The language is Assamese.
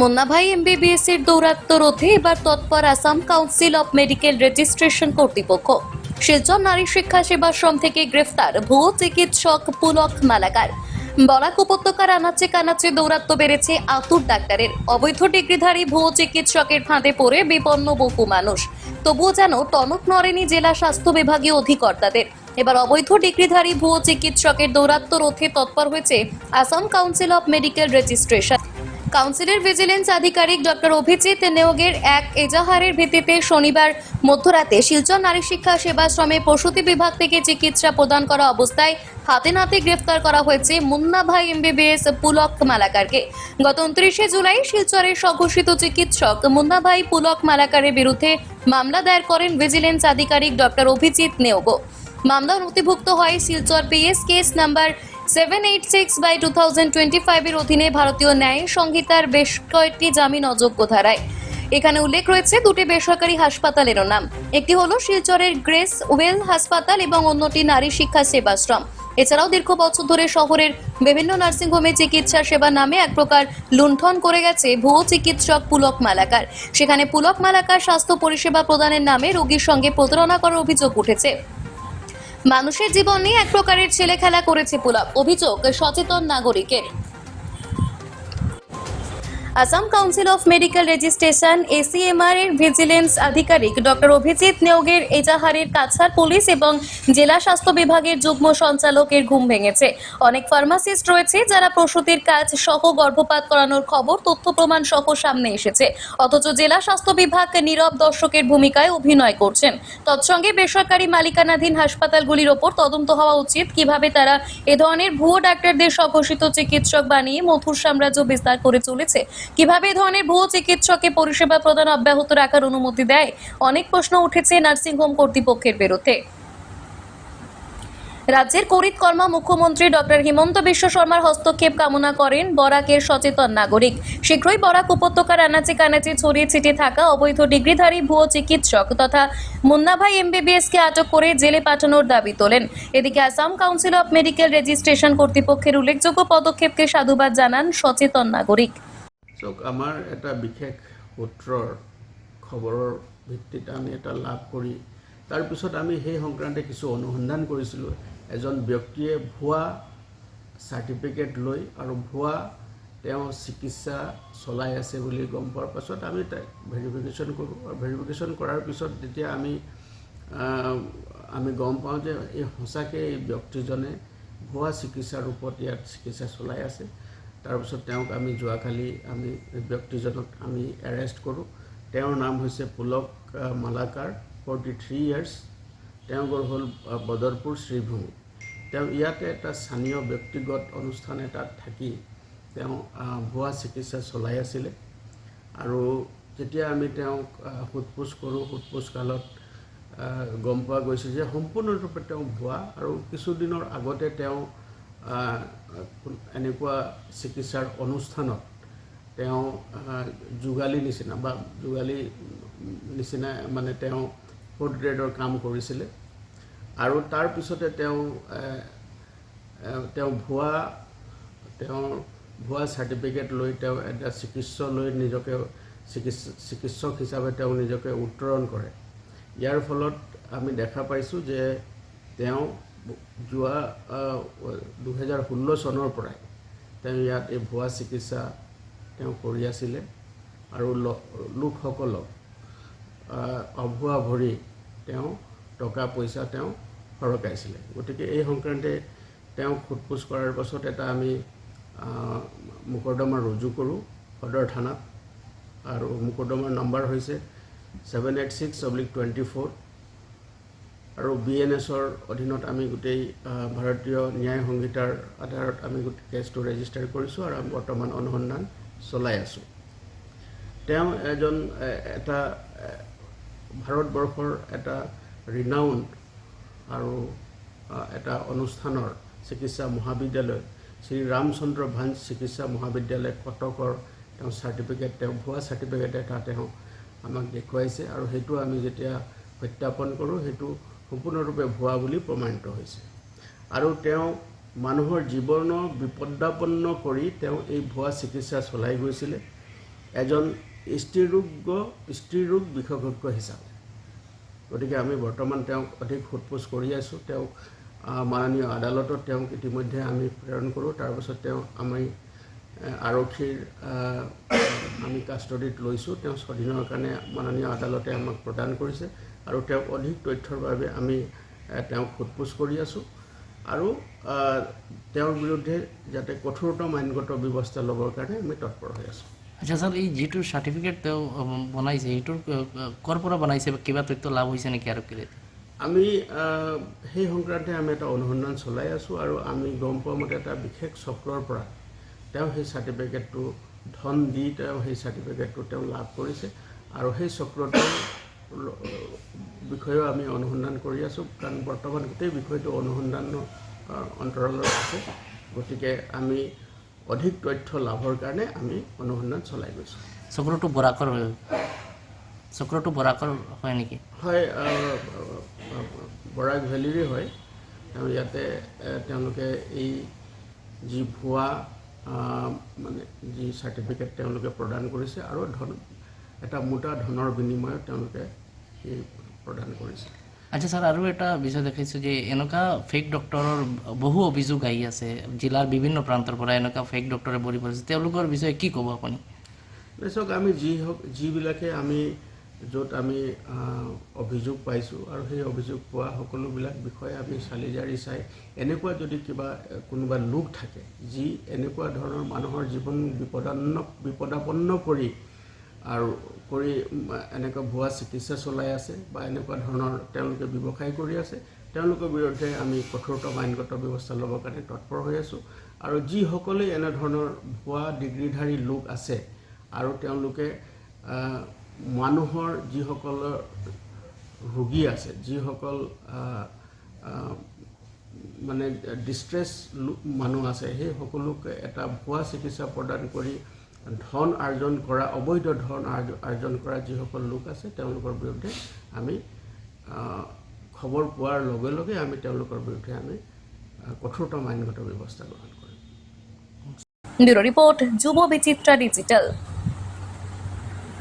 মুন্নাভাই এমবিবিএস এর দৌরাত্ম রোধে এবার তৎপর Assam council of medical registration কর্তৃপক্ষ। শিলচর নারী শিক্ষা সেবাশ্রম থেকে গ্রেফতার, ভুয়ো চিকিৎসক পুলক মালাকার। বরাক উপত্যকার আনাচে কানাচে দৌরাত্ম বেড়েছে আতুর ডাক্তারের। অবৈধ ডিগ্রিধারী ভুয়ো চিকিৎসকের ফাঁদে পড়ে বিপন্ন বহু মানুষ। তবুও যেন টনক নড়েনি জেলা স্বাস্থ্য বিভাগীয় অধিকর্তাদের। এবার অবৈধ ডিগ্রিধারী ভুয়ো চিকিৎসকের দৌরাত্ম রোধে তৎপর হয়েছে Assam council of medical registration কাউন্সিলের ভিজিলেন্স আধিকারিক ডক্টর অভিজিৎ নেওগের এক এজাহারের ভিত্তিতে শনিবার মধ্যরাতে শিলচর নারী শিক্ষা সেবাশ্রমে প্রসূতি বিভাগ থেকে চিকিৎসা প্রদান করা অবস্থায় হাতে নাতে গ্রেফতার করা হয়েছে মুন্না ভাই এমবিবিএস পুলক মালাকারকে। গত উনত্রিশে জুলাই শিলচরের স্বঘোষিত চিকিৎসক মুন্না ভাই পুলক মালাকারের বিরুদ্ধে মামলা দায়ের করেন ভিজিলেন্স আধিকারিক ডক্টর অভিজিৎ নেওগো। মামলা নথিভুক্ত হয় Silchar PS case number seven eight six by two thousand twenty ফাইভের অধীনে ভারতীয় ন্যায় সংহিতার বেশ কয়েকটি জামিন অযোগ্য ধারায়। এখানে উল্লেখ রয়েছে দুটি বেসরকারি হাসপাতালেরও নাম। একটি হলো শিলচরের গ্রেস ওয়েল হাসপাতাল এবং অন্যটি নারী শিক্ষা সেবাশ্রম। এছাড়াও দীর্ঘ বছর ধরে শহরের বিভিন্ন নার্সিংহোমে চিকিৎসা সেবা নামে এক প্রকার লুণ্ঠন করে গেছে ভুয়ো চিকিৎসক পুলক মালাকার। সেখানে পুলক মালাকার স্বাস্থ্য পরিষেবা প্রদানের নামে রোগীর সঙ্গে প্রতারণা করার অভিযোগ উঠেছে। মানুষের জীবন নিয়ে এক প্রকারের ছেলে খেলা করেছে পুলক। অভিযোগ সচেতন নাগরিকের। Assam council of medical registration ACMR এর ভিজিলেন্স আধিকারিক ডক্টর অভিজিৎ নেওগের এজাহারের কাছাড় পুলিশ এবং জেলা স্বাস্থ্য বিভাগের যুগ্ম সঞ্চালকের ঘুম ভেঙেছে অনেক ফার্মাসিস্ট রয়েছে যারা প্রসূতির কাজ সহ গর্ভপাত করানোর খবর, তথ্য প্রমাণ সহ সামনে এসেছে। অথচ জেলা স্বাস্থ্য বিভাগ নীরব দর্শকের ভূমিকায় অভিনয় করছেন। তৎসঙ্গে বেসরকারি মালিকানাধীন হাসপাতালগুলির ওপর তদন্ত হওয়া উচিত। কীভাবে তারা এ ধরনের ভুয়ো ডাক্তারদের স্বঘোষিত চিকিৎসক বানিয়ে মধুর সাম্রাজ্য বিস্তার করে চলেছে কীভাবে এ ধরনের ভুয়ো চিকিৎসকে পরিষেবা প্রদান অব্যাহত রাখার অনুমতি দেয়? অনেক প্রশ্ন উঠেছে নার্সিংহোম কর্তৃপক্ষের বিরুদ্ধে। রাজ্যের করিত কর্মা মুখ্যমন্ত্রী ডক্টর হিমন্ত বিশ্ব শর্মার হস্তক্ষেপ কামনা করেন বরাকের সচেতন নাগরিক। শীঘ্রই বরাক উপত্যকার আনাচে কানাচে ছড়িয়ে ছিটিয়ে থাকা অবৈধ ডিগ্রিধারী ভুয়ো চিকিৎসক তথা মুন্নাভাই এমবিবিএসকে আটক করে জেলে পাঠানোর দাবি তোলেন। এদিকে Assam council of medical registration কর্তৃপক্ষের উল্লেখযোগ্য পদক্ষেপকে সাধুবাদ জানান সচেতন নাগরিক। চাওক আমাৰ এটা বিশেষ সূত্ৰৰ খবৰৰ ভিত্তিত আমি এটা লাভ কৰি তাৰপিছত আমি সেই সংক্ৰান্তে কিছু অনুসন্ধান কৰিছিলোঁ। এজন ব্যক্তিয়ে ভুৱা চাৰ্টিফিকেট লৈ আৰু ভুৱা তেওঁ চিকিৎসা চলাই আছে বুলি গম পোৱাৰ পাছত আমি তাক ভেৰিফিকেশ্যন কৰোঁ। আৰু ভেৰিফিকেশ্যন কৰাৰ পিছত যেতিয়া আমি আমি গম পাওঁ যে এই সঁচাকৈ এই ব্যক্তিজনে ভুৱা চিকিৎসাৰ ৰূপত ইয়াত চিকিৎসা চলাই আছে তাৰপিছত তেওঁক আমি যোৱাকালি আমি ব্যক্তিজনক আমি এৰেষ্ট কৰোঁ। তেওঁৰ নাম হৈছে Pulak Malakar forty three years তেওঁ গ'ল হ'ল বদৰপুৰ শ্ৰীভূমি। তেওঁ ইয়াতে এটা স্থানীয় ব্যক্তিগত অনুষ্ঠান এটাত থাকি তেওঁ ভুৱা চিকিৎসা চলাই আছিলে। আৰু যেতিয়া আমি তেওঁক সোধ পোছ কৰোঁ সোধ পোছ কালত গম পোৱা গৈছে যে সম্পূৰ্ণৰূপে তেওঁ ভুৱা। আৰু কিছুদিনৰ আগতে তেওঁ এনেকুৱা চিকিৎসাৰ অনুষ্ঠানত তেওঁ যোগালী নিচিনা বা যোগালী নিচিনা মানে তেওঁ ফ'ৰ্থ গ্ৰেডৰ কাম কৰিছিলে। আৰু তাৰপিছতে তেওঁ তেওঁ ভুৱা তেওঁৰ ভুৱা চাৰ্টিফিকেট লৈ তেওঁ এটা চিকিৎসক লৈ নিজকে চিকিৎস চিকিৎসক হিচাপে তেওঁ নিজকে উত্তৰণ কৰে। ইয়াৰ ফলত আমি দেখা পাইছোঁ যে তেওঁ যোৱা দুহেজাৰ ষোল্ল চনৰ পৰাই তেওঁ ইয়াত এই ভুৱা চিকিৎসা তেওঁ কৰি আছিলে আৰু লোকসকলক অভুৱা ভৰি তেওঁ টকা পইচা তেওঁ সৰকাইছিলে গতিকে এই সংক্ৰান্তে তেওঁক সোধ পোছ কৰাৰ পাছত এটা আমি মোকৰ্দমা ৰুজু কৰোঁ সদৰ থানাত। আৰু মোকৰ্দমাৰ নম্বৰ হৈছে seven eight six oblique twenty four আৰু বি এন এছৰ অধীনত আমি গোটেই ভাৰতীয় ন্যায় সংহিতাৰ আধাৰত আমি গোটেই কেছটো ৰেজিষ্টাৰ কৰিছোঁ আৰু বৰ্তমান অনুসন্ধান চলাই আছোঁ। তেওঁ এজন এটা ভাৰতবৰ্ষৰ এটা ৰিনাউণ্ড আৰু এটা অনুষ্ঠানৰ চিকিৎসা মহাবিদ্যালয় শ্ৰী ৰামচন্দ্ৰ ভাঞ্জ চিকিৎসা মহাবিদ্যালয় কটকৰ তেওঁ চাৰ্টিফিকেট তেওঁ ভুৱা চাৰ্টিফিকেট এটা তেওঁ আমাক দেখুৱাইছে আৰু সেইটো আমি যেতিয়া সত্যাপন কৰোঁ সেইটো সম্পূৰ্ণৰূপে ভুৱা বুলি প্ৰমাণিত হৈছে। আৰু তেওঁ মানুহৰ জীৱনৰ বিপদাপন্ন কৰি তেওঁ এই ভুৱা চিকিৎসা চলাই গৈছিলে। এজন স্ত্ৰীৰোগ স্ত্ৰীৰোগ বিশেষজ্ঞ হিচাপে। গতিকে আমি বৰ্তমান তেওঁক অধিক সোধপোছ কৰি আছোঁ। তেওঁক মাননীয় আদালতত তেওঁক ইতিমধ্যে আমি প্ৰেৰণ কৰোঁ। তাৰপাছত তেওঁ আমি আৰক্ষীৰ আমি কাষ্টডিত লৈছোঁ। তেওঁ স্বাধীনৰ কাৰণে মাননীয় আদালতে আমাক প্ৰদান কৰিছে। আৰু তেওঁক অধিক তথ্যৰ বাবে আমি তেওঁক সোধপোছ কৰি আছোঁ। আৰু তেওঁৰ বিৰুদ্ধে যাতে কঠোৰতম আইনগত ব্যৱস্থা ল'বৰ কাৰণে আমি তৎপৰ হৈ আছোঁ। আচ্ছা ছাৰ এই যিটো চাৰ্টিফিকেট তেওঁ বনাইছে সেইটোৰ ক'ৰ পৰা বনাইছে বা কিবা তথ্য লাভ হৈছে নেকি আৰক্ষীৰে আমি সেই সংক্ৰান্তে আমি এটা অনুসন্ধান চলাই আছোঁ আৰু আমি গম পোৱা মতে এটা বিশেষ চক্ৰৰ পৰা তেওঁ সেই চাৰ্টিফিকেটটো ধন দি তেওঁ সেই চাৰ্টিফিকেটটো তেওঁ লাভ কৰিছে। আৰু সেই চক্ৰটোৰ বিষয়েও আমি অনুসন্ধান কৰি আছোঁ কাৰণ বৰ্তমান গোটেই বিষয়টো অনুসন্ধানৰ অন্তৰালত আছে। গতিকে আমি অধিক তথ্য লাভৰ কাৰণে আমি অনুসন্ধান চলাই গৈছোঁ। চক্ৰটো বৰাকৰ চক্ৰটো বৰাকৰ হয় নেকি? হয় বৰাক ভেলীৰে হয়। তেওঁ ইয়াতে তেওঁলোকে এই যি ভুৱা মানে যি চাৰ্টিফিকেট তেওঁলোকে প্ৰদান কৰিছে আৰু ধন এটা মোটা ধনৰ বিনিময়ত তেওঁলোকে প্ৰদান কৰিছে। আচ্ছা ছাৰ আৰু এটা বিষয় দেখিছোঁ যে এনেকুৱা ফেক ডক্টৰৰ বহু অভিযোগ আহি আছে জিলাৰ বিভিন্ন প্ৰান্তৰ পৰা এনেকুৱা ফেক ডক্টৰে ভৰি পৰিছে। তেওঁলোকৰ বিষয়ে কি ক'ব আপুনি? চাওক আমি যি হওক যিবিলাকে আমি য'ত আমি অভিযোগ পাইছোঁ আৰু সেই অভিযোগ পোৱা সকলোবিলাক বিষয়ে আমি চালি জাৰি চাই এনেকুৱা যদি কিবা কোনোবা লোক থাকে যি এনেকুৱা ধৰণৰ মানুহৰ জীৱন বিপদান্ন বিপদাপন্ন কৰি আৰু কৰি এনেকুৱা ভুৱা চিকিৎসা চলাই আছে বা এনেকুৱা ধৰণৰ তেওঁলোকে ব্যৱসায় কৰি আছে তেওঁলোকৰ বিৰুদ্ধে আমি কঠোৰতম আইনগত ব্যৱস্থা ল'বৰ কাৰণে তৎপৰ হৈ আছোঁ। আৰু যিসকলে এনেধৰণৰ ভুৱা ডিগ্ৰীধাৰী লোক আছে আৰু তেওঁলোকে মানুহৰ যিসকলৰ ৰোগী আছে যিসকল মানে ডিষ্ট্ৰেছ মানুহ আছে সেই সকলোকে এটা ভুৱা চিকিৎসা প্ৰদান কৰি ধন আৰ্জন কৰা, অবৈধ ধন আৰ্জ- আৰ্জন কৰা যিসকল লোক আছে, তেওঁলোকৰ বিৰুদ্ধে আমি খবৰ পোৱাৰ লগে লগে আমি তেওঁলোকৰ বিৰুদ্ধে আমি কঠোৰতম আইনগত ব্যৱস্থা গ্ৰহণ কৰিম। ব্যুরো রিপোর্ট যুব বিচিত্রা ডিজিটাল।